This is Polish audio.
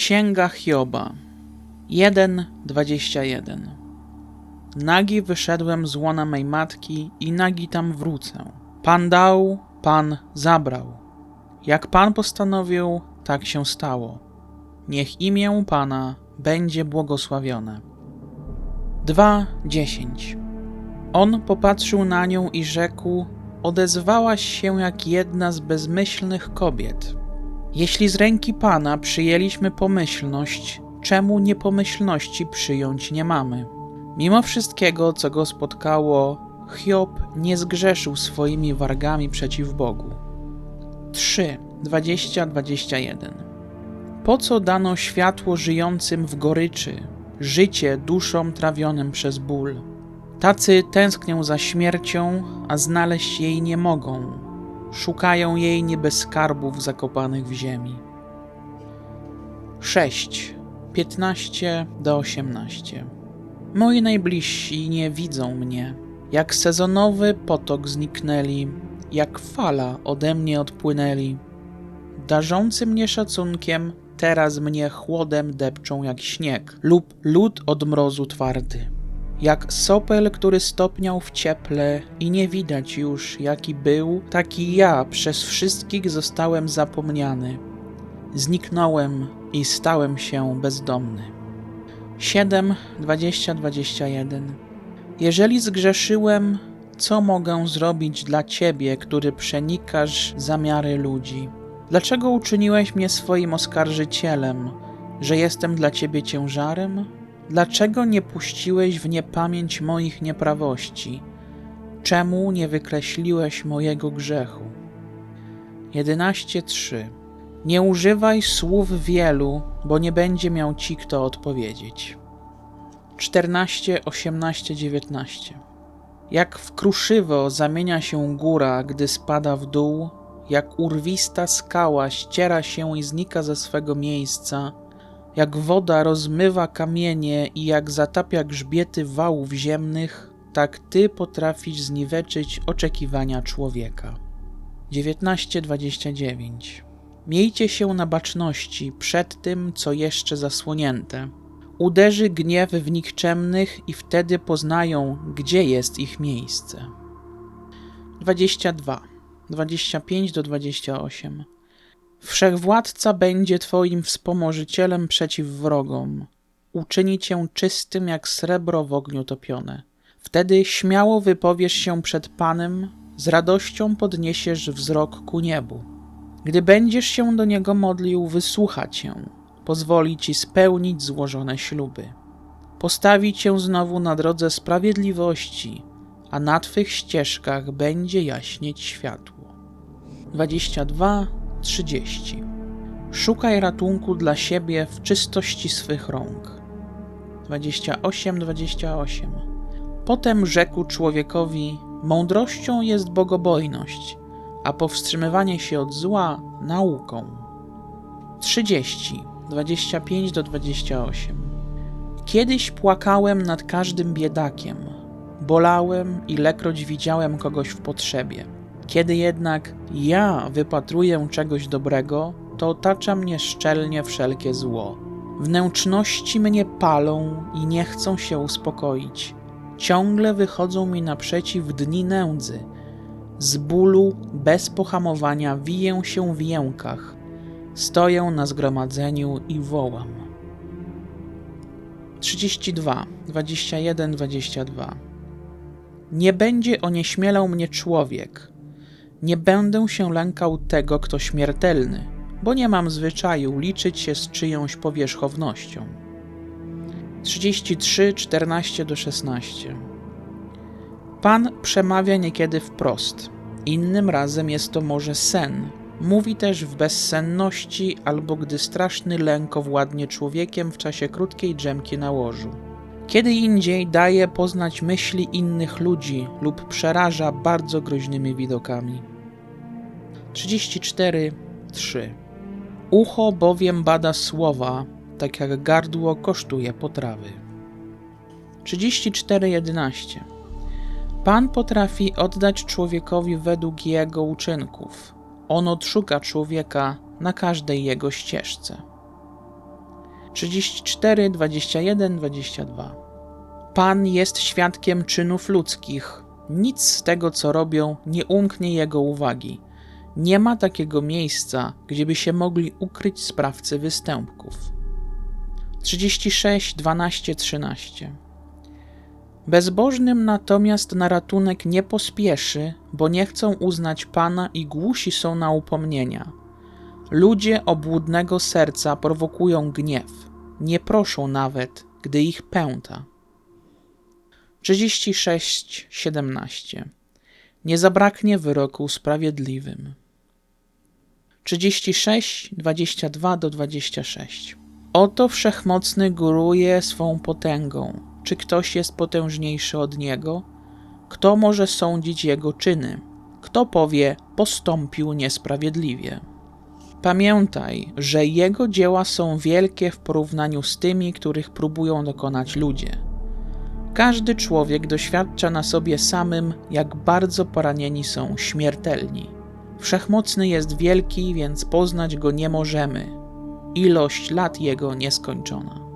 Księga Hioba 1:21 Nagi wyszedłem z łona mej matki i nagi tam wrócę. Pan dał, Pan zabrał. Jak Pan postanowił, tak się stało. Niech imię Pana będzie błogosławione. 2:10 On popatrzył na nią i rzekł: Odezwałaś się jak jedna z bezmyślnych kobiet. Jeśli z ręki Pana przyjęliśmy pomyślność, czemu niepomyślności przyjąć nie mamy? Mimo wszystkiego, co go spotkało, Hiob nie zgrzeszył swoimi wargami przeciw Bogu. 3, 20, 21 Po co dano światło żyjącym w goryczy, życie duszom trawionym przez ból? Tacy tęsknią za śmiercią, a znaleźć jej nie mogą. Szukają jej nie bez skarbów zakopanych w ziemi. 6, 15 do 18 Moi najbliżsi nie widzą mnie. Jak sezonowy potok zniknęli, jak fala ode mnie odpłynęli. Darzący mnie szacunkiem, teraz mnie chłodem depczą jak śnieg lub lód od mrozu twardy. Jak sopel, który stopniał w cieple i nie widać już, jaki był, taki ja przez wszystkich zostałem zapomniany. Zniknąłem i stałem się bezdomny. 7, 20, 21 Jeżeli zgrzeszyłem, co mogę zrobić dla Ciebie, który przenikasz zamiary ludzi? Dlaczego uczyniłeś mnie swoim oskarżycielem, że jestem dla Ciebie ciężarem? Dlaczego nie puściłeś w niepamięć moich nieprawości? Czemu nie wykreśliłeś mojego grzechu? 11.3 Nie używaj słów wielu, bo nie będzie miał ci kto odpowiedzieć. 14, 18, 19 Jak w kruszywo zamienia się góra, gdy spada w dół, jak urwista skała ściera się i znika ze swego miejsca, jak woda rozmywa kamienie i jak zatapia grzbiety wałów ziemnych, tak ty potrafisz zniweczyć oczekiwania człowieka. 19:29 Miejcie się na baczności przed tym, co jeszcze zasłonięte. Uderzy gniew w nikczemnych i wtedy poznają, gdzie jest ich miejsce. 22, 25 do 28 Wszechwładca będzie Twoim wspomożycielem przeciw wrogom. Uczyni Cię czystym jak srebro w ogniu topione. Wtedy śmiało wypowiesz się przed Panem, z radością podniesiesz wzrok ku niebu. Gdy będziesz się do Niego modlił, wysłucha Cię, pozwoli Ci spełnić złożone śluby. Postawi Cię znowu na drodze sprawiedliwości, a na Twych ścieżkach będzie jaśnieć światło. 22 30. Szukaj ratunku dla siebie w czystości swych rąk. 28-28. Potem rzekł człowiekowi: Mądrością jest bogobojność, a powstrzymywanie się od zła nauką. 30. 25 do 28. Kiedyś płakałem nad każdym biedakiem, bolałem, ilekroć widziałem kogoś w potrzebie. Kiedy jednak ja wypatruję czegoś dobrego, to otacza mnie szczelnie wszelkie zło. Wnętrzności mnie palą i nie chcą się uspokoić. Ciągle wychodzą mi naprzeciw dni nędzy. Z bólu, bez pohamowania, wiję się w jękach. Stoję na zgromadzeniu i wołam. 32, 21, 22 Nie będzie onieśmielał mnie człowiek, nie będę się lękał tego, kto śmiertelny, bo nie mam zwyczaju liczyć się z czyjąś powierzchownością. 33, 14 do 16 Pan przemawia niekiedy wprost, innym razem jest to może sen. Mówi też w bezsenności albo gdy straszny lęk owładnie człowiekiem w czasie krótkiej drzemki na łożu. Kiedy indziej daje poznać myśli innych ludzi lub przeraża bardzo groźnymi widokami. 34:3 Ucho bowiem bada słowa, tak jak gardło kosztuje potrawy. 34:11 Pan potrafi oddać człowiekowi według jego uczynków. On odszuka człowieka na każdej jego ścieżce. 34, 21, 22. Pan jest świadkiem czynów ludzkich. Nic z tego, co robią, nie umknie jego uwagi. Nie ma takiego miejsca, gdzie by się mogli ukryć sprawcy występków. 36, 12, 13. Bezbożnym natomiast na ratunek nie pospieszy, bo nie chcą uznać Pana i głusi są na upomnienia. Ludzie obłudnego serca prowokują gniew, nie proszą nawet, gdy ich pęta. 36, 17. Nie zabraknie wyroku sprawiedliwym. 36, 22 do 26. Oto wszechmocny góruje swą potęgą. Czy ktoś jest potężniejszy od niego? Kto może sądzić jego czyny? Kto powie, postąpił niesprawiedliwie? Pamiętaj, że jego dzieła są wielkie w porównaniu z tymi, których próbują dokonać ludzie. Każdy człowiek doświadcza na sobie samym, jak bardzo poranieni są śmiertelni. Wszechmocny jest wielki, więc poznać go nie możemy. Ilość lat jego nieskończona.